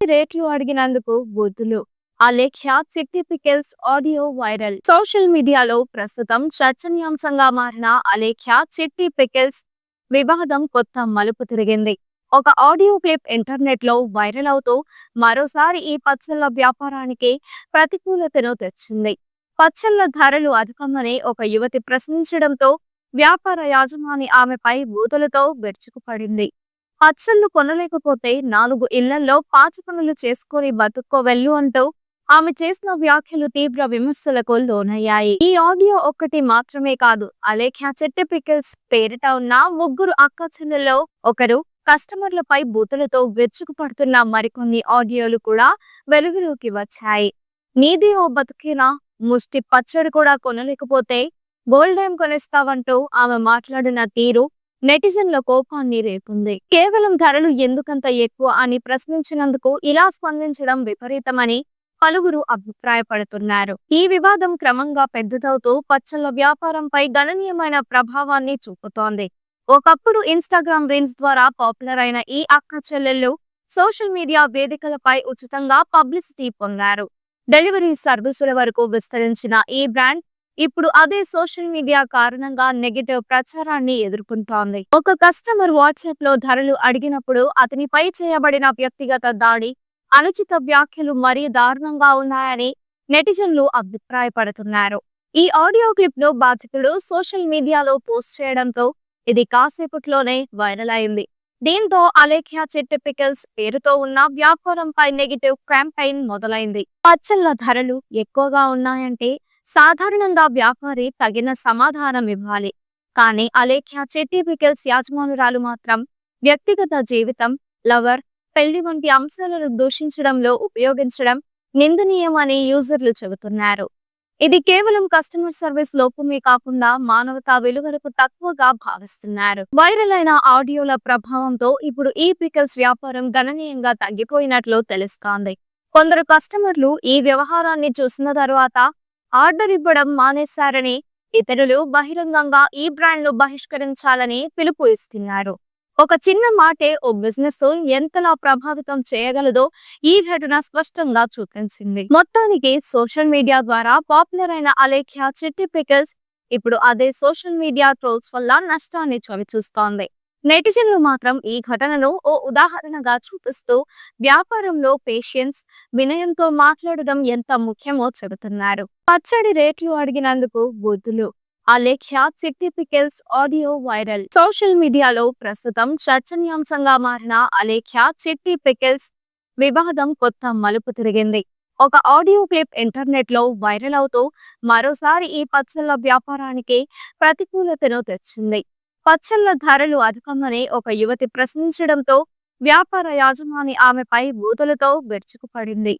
రేట్లు అడిగినందుకు బూతులు అలేఖ్య చిట్టి పికెల్స్ ఆడియో వైరల్. సోషల్ మీడియాలో ప్రస్తుతం చర్చనీయాంశంగా మారిన అలేఖ్య చిట్టి పికెల్స్ వివాదం కొత్త మలుపు తిరిగింది. ఒక ఆడియో క్లిప్ ఇంటర్నెట్లో వైరల్ అవుతూ మరోసారి ఈ పచ్చళ్ళ వ్యాపారానికి ప్రతికూలతను తెచ్చింది. పచ్చళ్ళ ధరలు అధికమని ఒక యువతి ప్రశ్నించడంతో వ్యాపార యాజమాని ఆమెపై బూతులతో విరుచుకుపడింది. పచ్చళ్ళు కొనలేకపోతే నాలుగు ఇళ్ళలో పాచి పనులు చేసుకొని బతుక్కోవెళ్ళు అంటూ ఆమె చేసిన వ్యాఖ్యలు తీవ్ర విమర్శలకు లోనయ్యాయి. ఈ ఆడియో ఒక్కటి మాత్రమే కాదు అలేఖ్య చెట్టి పికిల్స్ పేరిట ఉన్న ముగ్గురు అక్క చెల్లెల్లో ఒకరు కస్టమర్లపై బూతులతో విరుచుకుపడుతున్న మరికొన్ని ఆడియోలు కూడా వెలుగులోకి వచ్చాయి. నీది ఓ బతుకేనా? ముష్టి పచ్చడి కూడా కొనలేకపోతే గోల్డ్ ఏం కొనేస్తావంటూ ఆమె మాట్లాడిన తీరు నెటిజన్ల కోపాన్ని రేపుంది. కేవలం ధరలు ఎందుకంత ఎక్కువ అని ప్రశ్నించినందుకు ఇలా స్పందించడం విపరీతమని పలువురు అభిప్రాయపడుతున్నారు. ఈ వివాదం క్రమంగా పెద్దదవుతూ పచ్చళ్ళ వ్యాపారంపై గణనీయమైన ప్రభావాన్ని చూపుతోంది. ఒకప్పుడు ఇన్స్టాగ్రామ్ రీల్స్ ద్వారా పాపులర్ అయిన ఈ అక్క చెల్లెళ్ళు సోషల్ మీడియా వేదికలపై ఉచితంగా పబ్లిసిటీ పొందారు. డెలివరీ సర్వీసుల వరకు విస్తరించిన ఈ బ్రాండ్ ఇప్పుడు అదే సోషల్ మీడియా కారణంగా నెగటివ్ ప్రచారాన్ని ఎదుర్కొంటోంది. ఒక కస్టమర్ వాట్సాప్లో ధరలు అడిగినప్పుడు అతనిపై చేయబడిన వ్యక్తిగత దాడి అనుచిత వ్యాఖ్యలు మరీ దారుణంగా ఉన్నాయని నెటిజన్లు అభిప్రాయపడుతున్నారు. ఈ ఆడియో క్లిప్ను బాధితుడు సోషల్ మీడియాలో పోస్ట్ చేయడంతో ఇది కాసేపట్లోనే వైరల్ అయింది. దీంతో అలేఖ్య చెట్టు పేరుతో ఉన్న వ్యాపారంపై నెగిటివ్ క్యాంపెయిన్ మొదలైంది. పచ్చళ్ళ ధరలు ఎక్కువగా ఉన్నాయంటే సాధారణంగా వ్యాపారి తగిన సమాధానం ఇవ్వాలి. కానీ అలేఖ్య చెట్టి పికెల్స్ యాజమానురాలు మాత్రం వ్యక్తిగత జీవితం లవర్ పెళ్ళి వంటి అంశాలను దూషించడంలో ఉపయోగించడం నిందనీయమని యూజర్లు చెబుతున్నారు. ఇది కేవలం కస్టమర్ సర్వీస్ లోపమే కాకుండా మానవతా విలువలకు తక్కువగా భావిస్తున్నారు. వైరల్ అయిన ఆడియోల ప్రభావంతో ఇప్పుడు ఈ పికల్స్ వ్యాపారం గణనీయంగా తగ్గిపోయినట్లు తెలుస్తోంది. కొందరు కస్టమర్లు ఈ వ్యవహారాన్ని చూసిన తర్వాత ఆర్డర్ ఇవ్వడం మానేశారని ఇతరులు బహిరంగంగా ఈ బ్రాండ్ను బహిష్కరించాలని పిలుపు ఇస్తున్నారు. ఒక చిన్న మాటే ఓ బిజినెస్ ఎంతలా ప్రభావితం చేయగలదో ఈ ఘటన స్పష్టంగా చూపించింది. మొత్తానికి సోషల్ మీడియా ద్వారా పాపులర్ అయిన అలేఖ్య చిట్టి పికల్స్ ఇప్పుడు అదే సోషల్ మీడియా ట్రోల్స్ వల్ల నష్టాన్ని చవిచూస్తోంది. నెటిజన్లు మాత్రం ఈ ఘటనను ఓ ఉదాహరణగా చూపిస్తూ వ్యాపారంలో పేషెన్స్ వినయంతో మాట్లాడడం ఎంత ముఖ్యమో చెబుతున్నారు. పచ్చడి రేట్లు అడిగినందుకు బూతులు అలేఖ్య చిట్టి పికెల్స్ ఆడియో వైరల్ సోషల్ మీడియాలో ప్రస్తుతం చర్చనీయాంశంగా మారిన అలేఖ్య చిట్టి పికెల్స్ వివాదం కొత్త మలుపు తిరిగింది. ఒక ఆడియో క్లిప్ ఇంటర్నెట్లో వైరల్ అవుతూ మరోసారి ఈ పచ్చళ్ళ వ్యాపారానికి ప్రతికూలతను తెచ్చింది. పచ్చళ్ళ ధరలు అధికమని ఒక యువతి ప్రశ్నించడంతో వ్యాపార యాజమాని ఆమెపై బూతులతో బెర్చుకుపడింది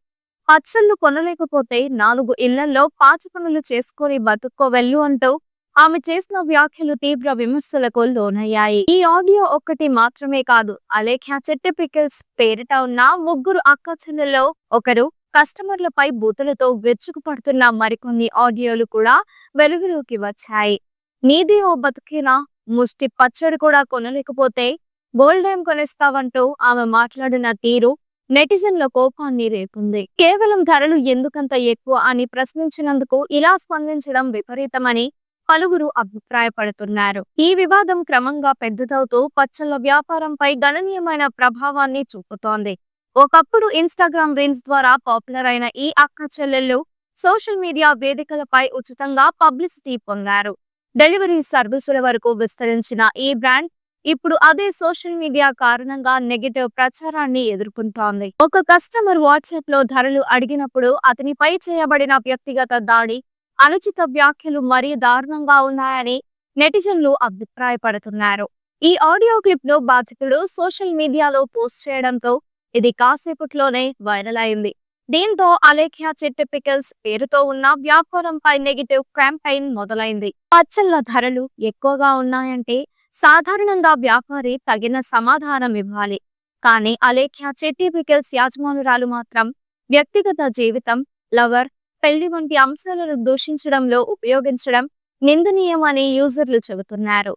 పచ్చళ్ళు కొనలేకపోతే నాలుగు ఇళ్ళలో పాచి పనులు చేసుకొని బతుక్కోవెళ్ళు అంటూ ఆమె చేసిన వ్యాఖ్యలు తీవ్ర విమర్శలకు లోనయ్యాయి. ఈ ఆడియో ఒక్కటి మాత్రమే కాదు అలేఖ్య చెట్టి పికిల్స్ పేరిట ఉన్న ముగ్గురు అక్క చెల్లెల్లో ఒకరు కస్టమర్లపై బూతులతో విరుచుకుపడుతున్న మరికొన్ని ఆడియోలు కూడా వెలుగులోకి వచ్చాయి. నీది ఓ బతుకేనా? ముష్టి పచ్చడి కూడా కొనలేకపోతే గోల్డ్ ఏం కొనేస్తావంటూ ఆమె మాట్లాడిన తీరు నెటిజన్ల కోపాన్ని రేపుంది. కేవలం ధరలు ఎందుకంత ఎక్కువ అని ప్రశ్నించినందుకు ఇలా స్పందించడం విపరీతమని పలువురు అభిప్రాయపడుతున్నారు. ఈ వివాదం క్రమంగా పెద్దదవుతూ పచ్చళ్ళ వ్యాపారంపై గణనీయమైన ప్రభావాన్ని చూపుతోంది. ఒకప్పుడు ఇన్స్టాగ్రామ్ రీల్స్ ద్వారా పాపులర్ అయిన ఈ అక్క చెల్లెళ్ళు సోషల్ మీడియా వేదికలపై ఉచితంగా పబ్లిసిటీ పొందారు. డెలివరీ సర్వీసుల వరకు విస్తరించిన ఈ బ్రాండ్ ఇప్పుడు అదే సోషల్ మీడియా కారణంగా నెగటివ్ ప్రచారాన్ని ఎదుర్కొంటోంది. ఒక కస్టమర్ వాట్సాప్లో ధరలు అడిగినప్పుడు అతనిపై చేయబడిన వ్యక్తిగత దాడి అనుచిత వ్యాఖ్యలు మరీ దారుణంగా ఉన్నాయని నెటిజన్లు అభిప్రాయపడుతున్నారు. ఈ ఆడియో క్లిప్ను బాధితుడు సోషల్ మీడియాలో పోస్ట్ చేయడంతో ఇది కాసేపట్లోనే వైరల్ అయింది. దీంతో అలేఖ్య చెట్టిపికల్స్ పేరుతో ఉన్న వ్యాపారంపై నెగిటివ్ క్యాంపెయిన్ మొదలైంది. పచ్చళ్ళ ధరలు ఎక్కువగా ఉన్నాయంటే సాధారణంగా వ్యాపారి తగిన సమాధానం ఇవ్వాలి. కానీ అలేఖ్య చెట్టి పికల్స్ యాజమానురాలు మాత్రం వ్యక్తిగత జీవితం లవర్ పెళ్ళి వంటి అంశాలను దూషించడంలో ఉపయోగించడం నిందనీయమని యూజర్లు చెబుతున్నారు.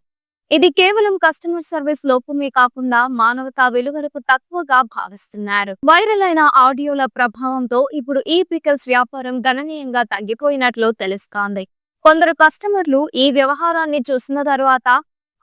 ఇది కేవలం కస్టమర్ సర్వీస్ లోపమే కాకుండా మానవతా విలువలకు తక్కువగా భావిస్తున్నారు. వైరల్ అయిన ఆడియోల ప్రభావంతో ఇప్పుడు ఈ పికల్స్ వ్యాపారం గణనీయంగా తగ్గిపోయినట్లు తెలుస్తోంది. కొందరు కస్టమర్లు ఈ వ్యవహారాన్ని చూసిన తర్వాత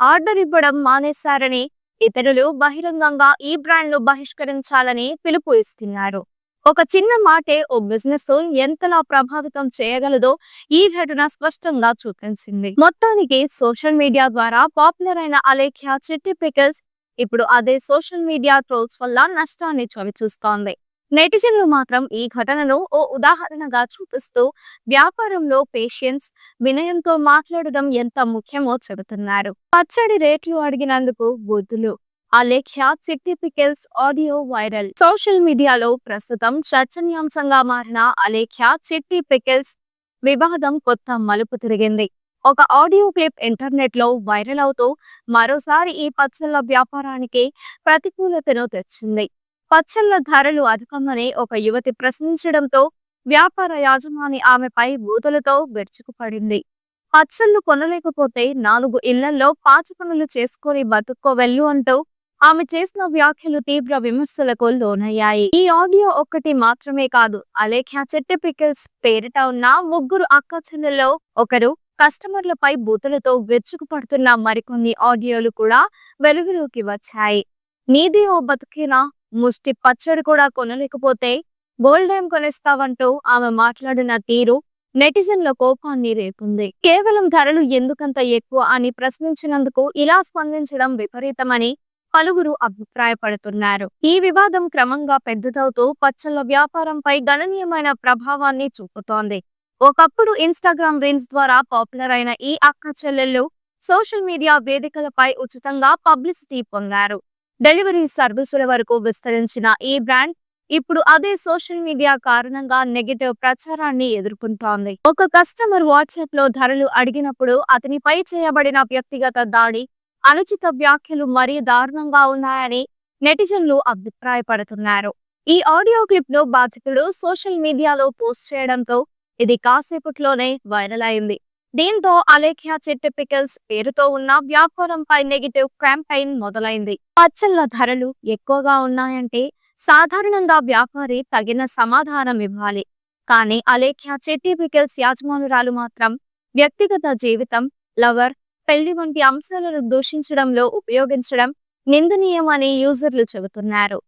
ఆర్డర్ ఇవ్వడం మానేశారని ఇతరులు బహిరంగంగా ఈ బ్రాండ్ను బహిష్కరించాలని పిలుపు ఇస్తున్నారు. ఒక చిన్న మాటే ఓ బిజినెస్ ఎంతలా ప్రభావితం చేయగలదో ఈ ఘటన స్పష్టంగా చూపించింది. మొత్తానికి సోషల్ మీడియా ద్వారా పాపులర్ అయిన అలేఖ్య చిట్టి పికల్స్ ఇప్పుడు అదే సోషల్ మీడియా ట్రోల్స్ వల్ల నష్టాన్ని చవిచూస్తోంది. నెటిజన్లు మాత్రం ఈ ఘటనను ఓ ఉదాహరణగా చూపిస్తూ వ్యాపారంలో పేషెన్స్ వినయంతో మాట్లాడడం ఎంత ముఖ్యమో చెబుతున్నారు. పచ్చడి రేట్లు అడిగినందుకు బుద్ధులు. అలేఖ్య చిట్టి పికెల్స్ ఆడియో వైరల్. సోషల్ మీడియాలో ప్రస్తుతం చర్చనీయాంశంగా మారిన అలేఖ్య చిట్టి పికెల్స్ వివాదం కొత్త మలుపు తిరిగింది. ఒక ఆడియో క్లిప్ ఇంటర్నెట్లో వైరల్ అవుతూ మరోసారి ఈ పచ్చళ్ళ వ్యాపారానికి ప్రతికూలతను తెచ్చింది. పచ్చళ్ళ ధరలు అధికమని ఒక యువతి ప్రశ్నించడంతో వ్యాపార యాజమాని ఆమెపై బూతులతో విరుచుకుపడింది పచ్చళ్ళు కొనలేకపోతే నాలుగు ఇళ్ళలో పాచి పనులు చేసుకొని బతుక్కోవెళ్ళు అంటూ ఆమె చేసిన వ్యాఖ్యలు తీవ్ర విమర్శలకు లోనయ్యాయి. ఈ ఆడియో ఒక్కటి మాత్రమే కాదు అలేఖ్య చెట్టి పికిల్స్ పేరిట ఉన్న ముగ్గురు అక్క చెల్లెల్లో ఒకరు కస్టమర్లపై బూతులతో విరుచుకుపడుతున్న మరికొన్ని ఆడియోలు కూడా వెలుగులోకి వచ్చాయి. నీది ఓ బతికిన? ముష్టి పచ్చడి కూడా కొనలేకపోతే గోల్డేం కొనేస్తావంటూ ఆమె మాట్లాడిన తీరు నెటిజన్ల కోపాన్ని రేపుంది. కేవలం ధరలు ఎందుకంత ఎక్కువ అని ప్రశ్నించినందుకు ఇలా స్పందించడం విపరీతమని పలువురు అభిప్రాయపడుతున్నారు. ఈ వివాదం క్రమంగా పెద్దదవుతూ పచ్చళ్ళ వ్యాపారంపై గణనీయమైన ప్రభావాన్ని చూపుతోంది. ఒకప్పుడు ఇన్స్టాగ్రామ్ రీల్స్ ద్వారా పాపులర్ అయిన ఈ అక్క చెల్లెళ్ళు సోషల్ మీడియా వేదికలపై ఉచితంగా పబ్లిసిటీ పొందారు. డెలివరీ సర్వీసుల వరకు విస్తరించిన ఈ బ్రాండ్ ఇప్పుడు అదే సోషల్ మీడియా కారణంగా నెగటివ్ ప్రచారాన్ని ఎదుర్కొంటోంది. ఒక కస్టమర్ వాట్సాప్లో ధరలు అడిగినప్పుడు అతనిపై చేయబడిన వ్యక్తిగత దాడి అనుచిత వ్యాఖ్యలు మరీ దారుణంగా ఉన్నాయని నెటిజన్లు అభిప్రాయపడుతున్నారు. ఈ ఆడియో క్లిప్ను బాధితుడు సోషల్ మీడియాలో పోస్ట్ చేయడంతో ఇది కాసేపట్లోనే వైరల్ అయింది. దీంతో అలేఖ్య చెట్టు పికల్స్ పేరుతో ఉన్న వ్యాపారంపై నెగిటివ్ క్యాంపెయిన్ మొదలైంది. పచ్చళ్ళ ధరలు ఎక్కువగా ఉన్నాయంటే సాధారణంగా వ్యాపారి తగిన సమాధానం ఇవ్వాలి. కానీ అలేఖ్య చెట్టి పికల్స్ యాజమానురాలు మాత్రం వ్యక్తిగత జీవితం లవర్ పెళ్ళి వంటి అంశాలను దూషించడంలో ఉపయోగించడం నిందనీయమని యూజర్లు చెబుతున్నారు.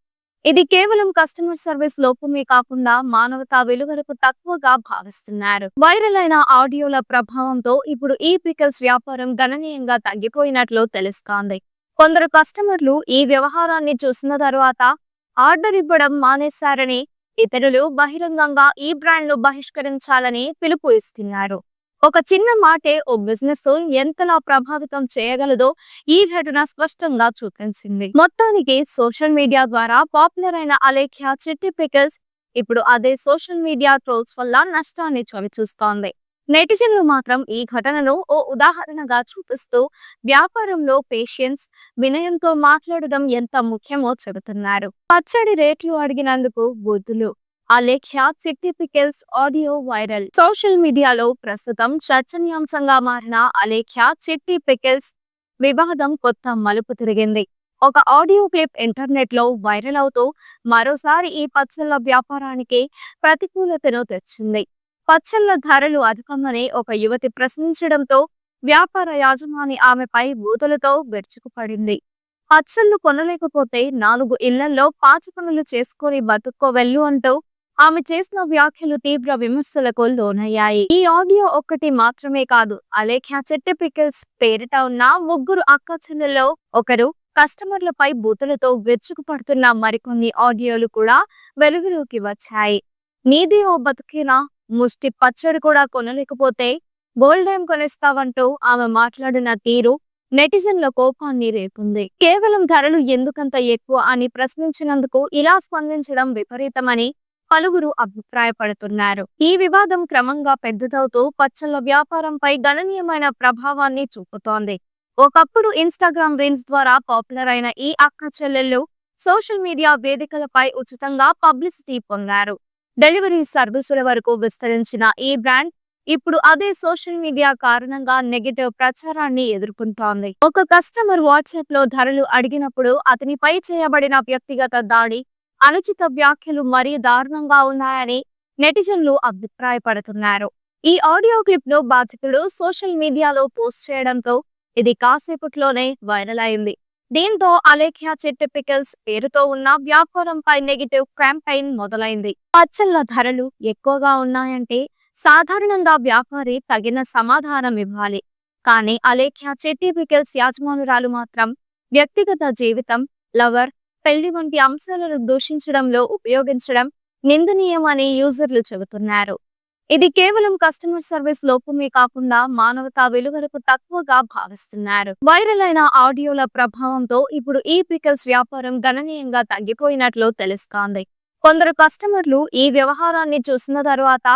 ఇది కేవలం కస్టమర్ సర్వీస్ లోపమే కాకుండా మానవతా విలువలకు తక్కువగా భావిస్తున్నారు. వైరల్ అయిన ఆడియోల ప్రభావంతో ఇప్పుడు ఈ పికల్స్ వ్యాపారం గణనీయంగా తగ్గిపోయినట్లు తెలుస్తోంది. కొందరు కస్టమర్లు ఈ వ్యవహారాన్ని చూసిన తర్వాత ఆర్డర్ ఇవ్వడం మానేశారని ఇతరులు బహిరంగంగా ఈ బ్రాండ్ను బహిష్కరించాలని పిలుపు ఇస్తున్నారు. ఒక చిన్న మాటే ఓ బిజినెస్ ఎంతలా ప్రభావితం చేయగలదో ఈ ఘటన స్పష్టంగా చూపించింది. మొత్తానికి సోషల్ మీడియా ద్వారా పాపులర్ అయిన అలేఖ్య చిట్టి పికల్స్ ఇప్పుడు అదే సోషల్ మీడియా ట్రోల్స్ వల్ల నష్టాన్ని చవిచూస్తోంది. నెటిజన్లు మాత్రం ఈ ఘటనను ఓ ఉదాహరణగా చూపిస్తూ వ్యాపారంలో పేషెన్స్ వినయంతో మాట్లాడడం ఎంత ముఖ్యమో చెబుతున్నారు. పచ్చడి రేట్లు అడిగినందుకు బుద్ధులు. అలేఖ్య చిట్టి పికెల్స్ ఆడియో వైరల్ సోషల్ మీడియాలో ప్రస్తుతం చర్చనీయాంశంగా మారిన అలేఖ్య చిట్టి పికెల్స్ వివాదం కొత్త మలుపు తిరిగింది. ఒక ఆడియో క్లిప్ ఇంటర్నెట్లో వైరల్ అవుతూ మరోసారి ఈ పచ్చళ్ళ వ్యాపారానికి ప్రతికూలతను తెచ్చింది. పచ్చళ్ళ ధరలు అధికమని ఒక యువతి ప్రశ్నించడంతో వ్యాపార యాజమాని ఆమెపై బూతులతో విరుచుకుపడింది పచ్చళ్ళు కొనలేకపోతే నాలుగు ఇళ్ళలో పాచి పనులు చేసుకొని బతుక్కోవెళ్ళు అంటూ ఆమె చేసిన వ్యాఖ్యలు తీవ్ర విమర్శలకు లోనయ్యాయి. ఈ ఆడియో ఒక్కటి మాత్రమే కాదు అలేఖ్య చెట్టి పికిల్స్ పేరిట ఉన్న ముగ్గురు అక్క చెల్లెల్లో ఒకరు కస్టమర్లపై బూతులతో విరుచుకుపడుతున్న మరికొన్ని ఆడియోలు కూడా వెలుగులోకి వచ్చాయి. నీది ఓ బతుకేనా? ముష్టి పచ్చడి కూడా కొనలేకపోతే గోల్డెం కొనేస్తావంటూ ఆమె మాట్లాడిన తీరు నెటిజన్ల కోపాన్ని రేపుంది. కేవలం ధరలు ఎందుకంత ఎక్కువ అని ప్రశ్నించినందుకు ఇలా స్పందించడం విపరీతమని పలువురు అభిప్రాయపడుతున్నారు. ఈ వివాదం క్రమంగా పెద్దదవుతూ పచ్చళ్ళ వ్యాపారంపై గణనీయమైన ప్రభావాన్ని చూపుతోంది. ఒకప్పుడు ఇన్స్టాగ్రామ్ రీల్స్ ద్వారా పాపులర్ అయిన ఈ అక్క చెల్లెళ్ళు సోషల్ మీడియా వేదికలపై ఉచితంగా పబ్లిసిటీ పొందారు. డెలివరీ సర్వీసుల వరకు విస్తరించిన ఈ బ్రాండ్ ఇప్పుడు అదే సోషల్ మీడియా కారణంగా నెగటివ్ ప్రచారాన్ని ఎదుర్కొంటోంది. ఒక కస్టమర్ వాట్సాప్లో ధరలు అడిగినప్పుడు అతనిపై చేయబడిన వ్యక్తిగత దాడి అనుచిత వ్యాఖ్యలు మరీ దారుణంగా ఉన్నాయని నెటిజన్లు అభిప్రాయపడుతున్నారు. ఈ ఆడియో క్లిప్ను బాధితుడు సోషల్ మీడియాలో పోస్ట్ చేయడంతో ఇది కాసేపట్లోనే వైరల్ అయింది. దీంతో అలేఖ్య చెట్టు పికల్స్ పేరుతో ఉన్న వ్యాపారంపై నెగిటివ్ క్యాంపెయిన్ మొదలైంది. పచ్చళ్ళ ధరలు ఎక్కువగా ఉన్నాయంటే సాధారణంగా వ్యాపారి తగిన సమాధానం ఇవ్వాలి. కానీ అలేఖ్య చెట్టి పికల్స్ యాజమానురాలు మాత్రం వ్యక్తిగత జీవితం లవర్ పెళ్ళి వంటి అంశాలను దూషించడంలో ఉపయోగించడం నిందనీయమని యూజర్లు చెబుతున్నారు. ఇది కేవలం కస్టమర్ సర్వీస్ లోపమే కాకుండా మానవతా విలువలకు తక్కువగా భావిస్తున్నారు. వైరల్ అయిన ఆడియోల ప్రభావంతో ఇప్పుడు ఈ పికల్స్ వ్యాపారం గణనీయంగా తగ్గిపోయినట్లు తెలుస్తోంది. కొందరు కస్టమర్లు ఈ వ్యవహారాన్ని చూసిన తర్వాత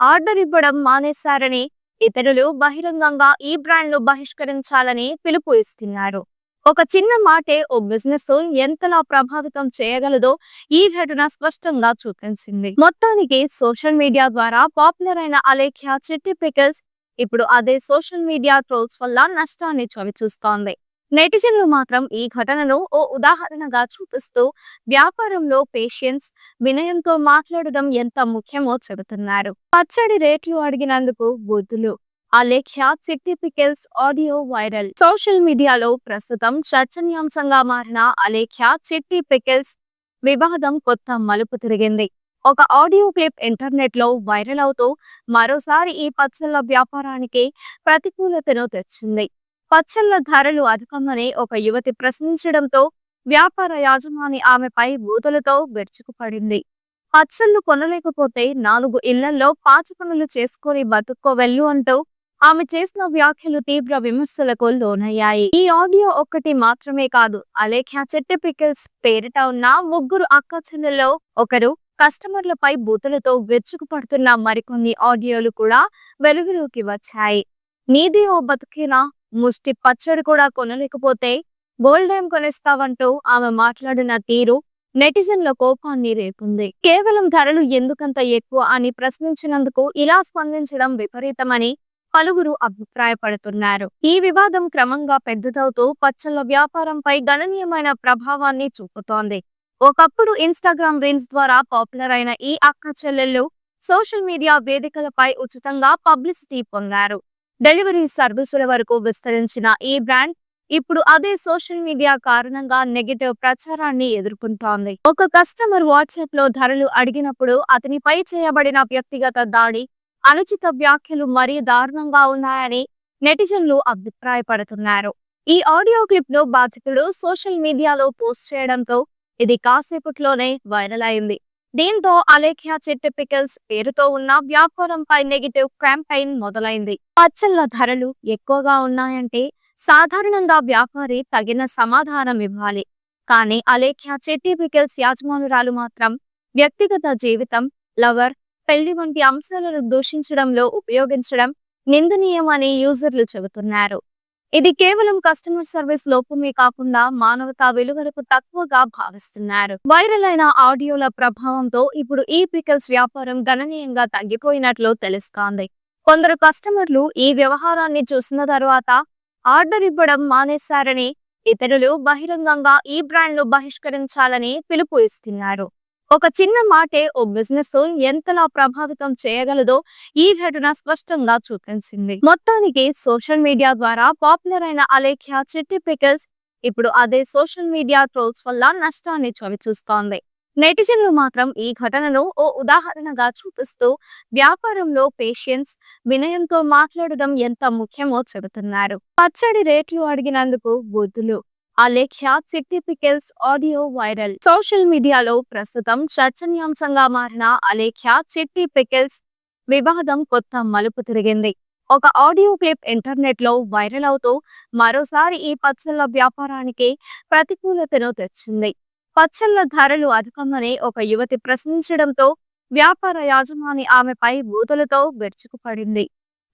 ఆర్డర్ ఇవ్వడం మానేశారని ఇతరులు బహిరంగంగా ఈ బ్రాండ్ను బహిష్కరించాలని పిలుపు ఇస్తున్నారు. ఒక చిన్న మాటే ఓ బిజినెస్ ఎంతలా ప్రభావితం చేయగలదో ఈ ఘటన స్పష్టంగా చూపించింది. మొత్తానికి సోషల్ మీడియా ద్వారా పాపులర్ అయిన అలేఖ్య చిట్టి పికల్స్ ఇప్పుడు అదే సోషల్ మీడియా ట్రోల్స్ వల్ల నష్టాన్ని చవిచూస్తోంది. నెటిజన్లు మాత్రం ఈ ఘటనను ఓ ఉదాహరణగా చూపిస్తూ వ్యాపారంలో పేషెన్స్ వినయంతో మాట్లాడడం ఎంత ముఖ్యమో చెబుతున్నారు. పచ్చడి రేట్లు అడిగినందుకు బుద్ధులు. అలేఖ్య చిట్టి పికెల్స్ ఆడియో వైరల్. సోషల్ మీడియాలో ప్రస్తుతం చర్చనీయాంశంగా మారిన అలేఖ్య చిట్టి పికెల్స్ వివాదం కొత్త మలుపు తిరిగింది. ఒక ఆడియో క్లిప్ ఇంటర్నెట్లో వైరల్ అవుతూ మరోసారి ఈ పచ్చళ్ళ వ్యాపారానికి ప్రతికూలతను తెచ్చింది. పచ్చళ్ళ ధరలు అధికమని ఒక యువతి ప్రశ్నించడంతో వ్యాపార యాజమాని ఆమెపై బూతులతో విరుచుకుపడింది పచ్చళ్ళు కొనలేకపోతే నాలుగు ఇళ్ళలో పాచి పనులు చేసుకొని బతుక్కోవెళ్ళు అంటూ ఆమె చేసిన వ్యాఖ్యలు తీవ్ర విమర్శలకు లోనయ్యాయి. ఈ ఆడియో ఒక్కటి మాత్రమే కాదు అలేఖ్య చెట్టు పికిల్స్ పేరిట ఉన్న ముగ్గురు అక్క చెల్లెల్లో ఒకరు కస్టమర్లపై బూతులతో విరుచుకుపడుతున్న మరికొన్ని ఆడియోలు కూడా వెలుగులోకి వచ్చాయి. నీది ఓ బతికిన? ముష్టి పచ్చడి కూడా కొనలేకపోతే గోల్డెం కొనేస్తావంటూ ఆమె మాట్లాడిన తీరు నెటిజన్ల కోపాన్ని రేపుంది. కేవలం ధరలు ఎందుకంత ఎక్కువ అని ప్రశ్నించినందుకు ఇలా స్పందించడం విపరీతమని పలువురు అభిప్రాయపడుతున్నారు. ఈ వివాదం క్రమంగా పెద్దదవుతూ పచ్చళ్ళ వ్యాపారంపై గణనీయమైన ప్రభావాన్ని చూపుతోంది. ఒకప్పుడు ఇన్స్టాగ్రామ్ రీల్స్ ద్వారా పాపులర్ అయిన ఈ అక్క చెల్లెళ్ళు సోషల్ మీడియా వేదికలపై ఉచితంగా పబ్లిసిటీ పొందారు. డెలివరీ సర్వీసుల వరకు విస్తరించిన ఈ బ్రాండ్ ఇప్పుడు అదే సోషల్ మీడియా కారణంగా నెగటివ్ ప్రచారాన్ని ఎదుర్కొంటోంది. ఒక కస్టమర్ వాట్సాప్లో ధరలు అడిగినప్పుడు అతనిపై చేయబడిన వ్యక్తిగత దాడి అనుచిత వ్యాఖ్యలు మరీ దారుణంగా ఉన్నాయని నెటిజన్లు అభిప్రాయపడుతున్నారు. ఈ ఆడియో క్లిప్ను బాధితుడు సోషల్ మీడియాలో పోస్ట్ చేయడంతో ఇది కాసేపట్లోనే వైరల్ అయింది. దీంతో అలేఖ్య చెట్టెపికల్స్ పేరుతో ఉన్న వ్యాపారంపై నెగిటివ్ క్యాంపెయిన్ మొదలైంది. పచ్చళ్ళ ధరలు ఎక్కువగా ఉన్నాయంటే సాధారణంగా వ్యాపారి తగిన సమాధానం ఇవ్వాలి. కానీ అలేఖ్య చెట్టి పికల్స్ యాజమానురాలు మాత్రం వ్యక్తిగత జీవితం లవర్ పెళ్ళి వంటి అంశాలను దూషించడంలో ఉపయోగించడం నిందనీయమని యూజర్లు చెబుతున్నారు. ఇది కేవలం కస్టమర్ సర్వీస్ లోపమే కాకుండా మానవతా విలువలకు తక్కువగా భావిస్తున్నారు. వైరల్ అయిన ఆడియోల ప్రభావంతో ఇప్పుడు ఈ పికల్స్ వ్యాపారం గణనీయంగా తగ్గిపోయినట్లు తెలుస్తోంది. కొందరు కస్టమర్లు ఈ వ్యవహారాన్ని చూసిన తర్వాత ఆర్డర్ ఇవ్వడం మానేశారని ఇతరులు బహిరంగంగా ఈ బ్రాండ్ను బహిష్కరించాలని పిలుపు ఇస్తున్నారు. ఒక చిన్న మాటే ఓ బిజినెస్ ఎంతలా ప్రభావితం చేయగలదో ఈ ఘటన స్పష్టంగా చూపించింది. మొత్తానికి సోషల్ మీడియా ద్వారా పాపులర్ అయిన అలేఖ్య చిట్టి పికల్స్ ఇప్పుడు అదే సోషల్ మీడియా ట్రోల్స్ వల్ల నష్టాన్ని చవిచూస్తోంది. నెటిజన్లు మాత్రం ఈ ఘటనను ఓ ఉదాహరణగా చూపిస్తూ వ్యాపారంలో పేషెన్స్ వినయంతో మాట్లాడడం ఎంత ముఖ్యమో చెబుతున్నారు. పచ్చడి రేట్లు అడిగినందుకు బుద్ధులు. ఆ చిట్టి పికెల్స్ ఆడియో వైరల్. సోషల్ మీడియాలో ప్రస్తుతం చర్చనీయాంశంగా మారిన అలేఖ్య చిట్టి పికెల్స్ వివాదం కొత్త మలుపు తిరిగింది. ఒక ఆడియో క్లిప్ ఇంటర్నెట్లో వైరల్ అవుతూ మరోసారి ఈ పచ్చళ్ళ వ్యాపారానికి ప్రతికూలతను తెచ్చింది. పచ్చళ్ళ ధరలు అధికమని ఒక యువతి ప్రశ్నించడంతో వ్యాపార యాజమాని ఆమెపై బూతులతో విరుచుకుపడింది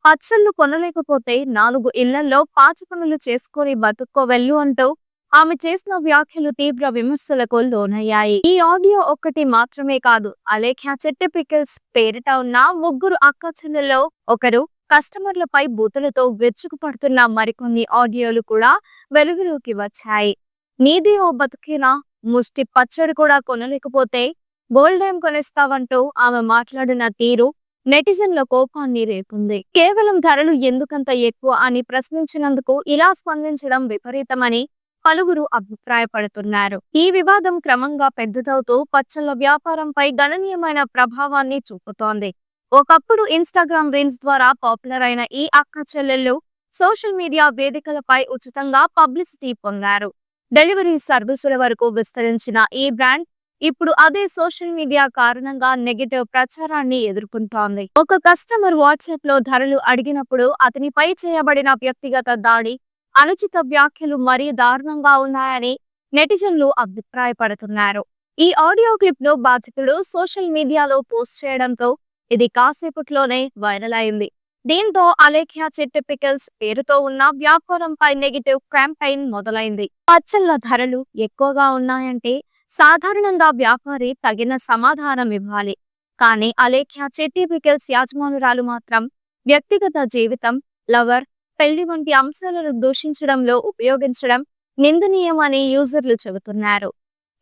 పచ్చళ్ళు కొనలేకపోతే నాలుగు ఇళ్ళలో పాచి పనులు చేసుకొని బతుక్కోవెళ్ళు అంటూ ఆమె చేసిన వ్యాఖ్యలు తీవ్ర విమర్శలకు లోనయ్యాయి. ఈ ఆడియో ఒక్కటి మాత్రమే కాదు అలేఖ్య చెట్టు పికిల్స్ పేరిట ఉన్న ముగ్గురు అక్క చెల్లెల్లో ఒకరు కస్టమర్లపై బూతులతో విరుచుకుపడుతున్న మరికొన్ని ఆడియోలు కూడా వెలుగులోకి వచ్చాయి. నీది ఓ బతుకేనా? ముష్టి పచ్చడి కూడా కొనలేకపోతే గోల్డేం కొనేస్తావంటూ ఆమె మాట్లాడిన తీరు నెటిజన్ల కోపాన్ని రేపుంది. కేవలం ధరలు ఎందుకంత ఎక్కువ అని ప్రశ్నించినందుకు ఇలా స్పందించడం విపరీతమని పలువురు అభిప్రాయపడుతున్నారు. ఈ వివాదం క్రమంగా పెద్దదవుతూ పచ్చళ్ళ వ్యాపారంపై గణనీయమైన ప్రభావాన్ని చూపుతోంది. ఒకప్పుడు ఇన్స్టాగ్రామ్ రీల్స్ ద్వారా పాపులర్ అయిన ఈ అక్క చెల్లెళ్ళు సోషల్ మీడియా వేదికలపై ఉచితంగా పబ్లిసిటీ పొందారు. డెలివరీ సర్వీసుల వరకు విస్తరించిన ఈ బ్రాండ్ ఇప్పుడు అదే సోషల్ మీడియా కారణంగా నెగటివ్ ప్రచారాన్ని ఎదుర్కొంటోంది. ఒక కస్టమర్ వాట్సాప్లో ధరలు అడిగినప్పుడు అతనిపై చేయబడిన వ్యక్తిగత దాడి అనుచిత వ్యాఖ్యలు మరీ దారుణంగా ఉన్నాయని నెటిజన్లు అభిప్రాయపడుతున్నారు. ఈ ఆడియో క్లిప్ను బాధితుడు సోషల్ మీడియాలో పోస్ట్ చేయడంతో ఇది కాసేపట్లోనే వైరల్ అయింది. దీంతో అలేఖ్య చెట్టు పికల్స్ పేరుతో ఉన్న వ్యాపారంపై నెగిటివ్ క్యాంపెయిన్ మొదలైంది. పచ్చళ్ళ ధరలు ఎక్కువగా ఉన్నాయంటే సాధారణంగా వ్యాపారి తగిన సమాధానం ఇవ్వాలి. కానీ అలేఖ్య చెట్టి పికల్స్ యాజమానురాలు మాత్రం వ్యక్తిగత జీవితం లవర్ పెళ్ళి వంటి అంశాలను దూషించడంలో ఉపయోగించడం నిందనీయమని యూజర్లు చెబుతున్నారు.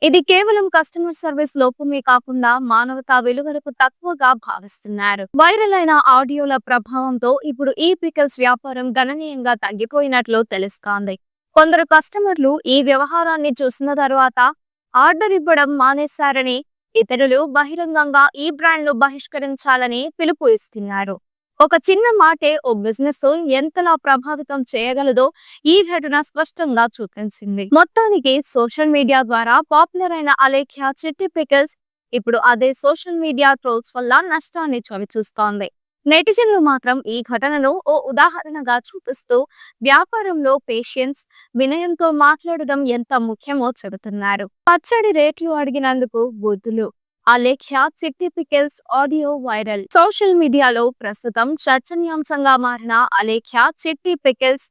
ఇది కేవలం కస్టమర్ సర్వీస్ లోపమే కాకుండా మానవతా విలువలకు తక్కువగా భావిస్తున్నారు. వైరల్ అయిన ఆడియోల ప్రభావంతో ఇప్పుడు ఈ పికల్స్ వ్యాపారం గణనీయంగా తగ్గిపోయినట్లు తెలుస్తోంది. కొందరు కస్టమర్లు ఈ వ్యవహారాన్ని చూసిన తర్వాత ఆర్డర్ ఇవ్వడం మానేశారని ఇతరులు బహిరంగంగా ఈ బ్రాండ్ను బహిష్కరించాలని పిలుపు ఇస్తున్నారు. ఒక చిన్న మాటే ఓ బిజినెస్ ఎంతలా ప్రభావితం చేయగలదో ఈ ఘటన స్పష్టంగా చూపించింది. మొత్తానికి సోషల్ మీడియా ద్వారా పాపులర్ అయిన అలేఖ్య చిట్టి పికల్స్ ఇప్పుడు అదే సోషల్ మీడియా ట్రోల్స్ వల్ల నష్టాన్ని చవిచూస్తోంది. నెటిజన్లు మాత్రం ఈ ఘటనను ఓ ఉదాహరణగా చూపిస్తూ వ్యాపారంలో పేషెన్స్ వినయంతో మాట్లాడడం ఎంత ముఖ్యమో చెబుతున్నారు. పచ్చడి రేట్లు అడిగినందుకు బుద్ధులు. అలేఖ్య చిట్టి పికెల్స్ ఆడియో వైరల్. సోషల్ మీడియాలో ప్రస్తుతం చర్చనీయాంశంగా మారిన అలేఖ్య చిట్టి పికెల్స్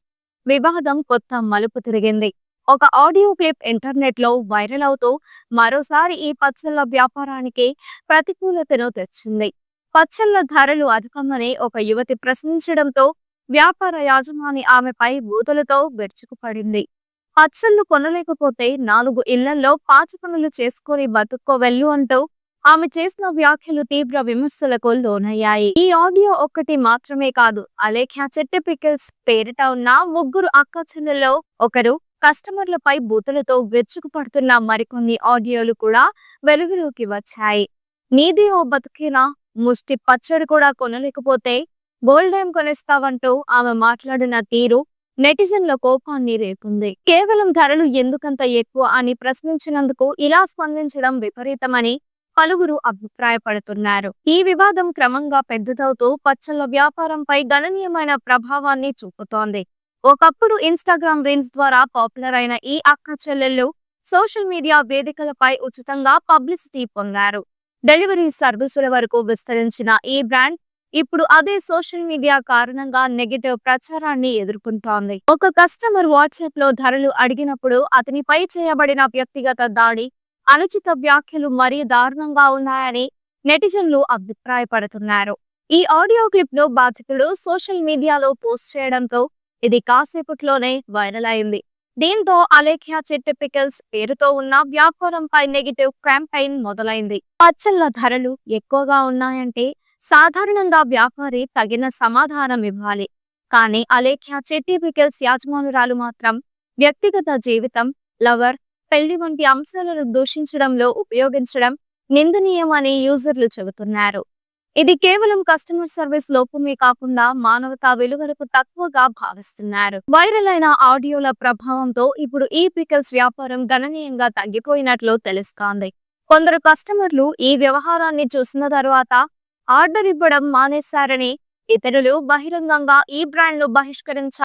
వివాదం కొత్త మలుపు తిరిగింది. ఒక ఆడియో క్లిప్ ఇంటర్నెట్లో వైరల్ అవుతూ మరోసారి ఈ పచ్చళ్ళ వ్యాపారానికి ప్రతికూలతను తెచ్చింది. పచ్చళ్ళ ధరలు అధికమని ఒక యువతి ప్రశ్నించడంతో వ్యాపార యాజమాని ఆమెపై బూతులతో విరుచుకుపడింది పచ్చళ్ళు కొనలేకపోతే నాలుగు ఇళ్ళలో పాచి పనులు చేసుకొని బతుక్కోవెళ్ళు అంటూ ఆమె చేసిన వ్యాఖ్యలు తీవ్ర విమర్శలకు లోనయ్యాయి. ఈ ఆడియో ఒక్కటి మాత్రమే కాదు అలేఖ్య చెట్టి పికిల్స్ పేరిట ఉన్న ముగ్గురు అక్క చెల్లెల్లో ఒకరు కస్టమర్లపై బూతులతో విరుచుకుపడుతున్న మరికొన్ని ఆడియోలు కూడా వెలుగులోకి వచ్చాయి. నీది ఓ బతికిన? ముష్టి పచ్చడి కూడా కొనలేకపోతే గోల్డేం కొనేస్తావంటూ ఆమె మాట్లాడిన తీరు నెటిజన్ల కోపాన్ని రేపుంది. కేవలం ధరలు ఎందుకంత ఎక్కువ అని ప్రశ్నించినందుకు ఇలా స్పందించడం విపరీతమని పలువురు అభిప్రాయపడుతున్నారు. ఈ వివాదం క్రమంగా పెద్దదవుతూ పచ్చళ్ళ వ్యాపారంపై గణనీయమైన ప్రభావాన్ని చూపుతోంది. ఒకప్పుడు ఇన్స్టాగ్రామ్ రీల్స్ ద్వారా పాపులర్ అయిన ఈ అక్క చెల్లెళ్ళు సోషల్ మీడియా వేదికలపై ఉచితంగా పబ్లిసిటీ పొందారు. డెలివరీ సర్వీసుల వరకు విస్తరించిన ఈ బ్రాండ్ ఇప్పుడు అదే సోషల్ మీడియా కారణంగా నెగటివ్ ప్రచారాన్ని ఎదుర్కొంటోంది. ఒక కస్టమర్ వాట్సాప్లో ధరలు అడిగినప్పుడు అతనిపై చేయబడిన వ్యక్తిగత దాడి అనుచిత వ్యాఖ్యలు మరీ దారుణంగా ఉన్నాయని నెటిజన్లు అభిప్రాయపడుతున్నారు. ఈ ఆడియో క్లిప్ను బాధితుడు సోషల్ మీడియాలో పోస్ట్ చేయడంతో ఇది కాసేపట్లోనే వైరల్ అయింది. దీంతో అలేఖ్య చెట్టు పికల్స్ పేరుతో ఉన్న వ్యాపారంపై నెగిటివ్ క్యాంపెయిన్ మొదలైంది. పచ్చళ్ళ ధరలు ఎక్కువగా ఉన్నాయంటే సాధారణంగా వ్యాపారి తగిన సమాధానం ఇవ్వాలి. కానీ అలేఖ్య చెట్టి పికల్స్ యాజమానురాలు మాత్రం వ్యక్తిగత జీవితం లవర్ పెళ్ళి వంటి అంశాలను దూషించడంలో ఉపయోగించడం నిందనీయమని యూజర్లు చెబుతున్నారు. ఇది కేవలం కస్టమర్ సర్వీస్ లోపమే కాకుండా మానవతా విలువలకు తక్కువగా భావిస్తున్నారు. వైరల్ అయిన ఆడియోల ప్రభావంతో ఇప్పుడు ఈ పికల్స్ వ్యాపారం గణనీయంగా తగ్గిపోయినట్లు తెలుస్తోంది. కొందరు కస్టమర్లు ఈ వ్యవహారాన్ని చూసిన తర్వాత ఆర్డర్ ఇవ్వడం మానేశారని ఇతరులు బహిరంగంగా ఈ బ్రాండ్ను బహిష్కరించారు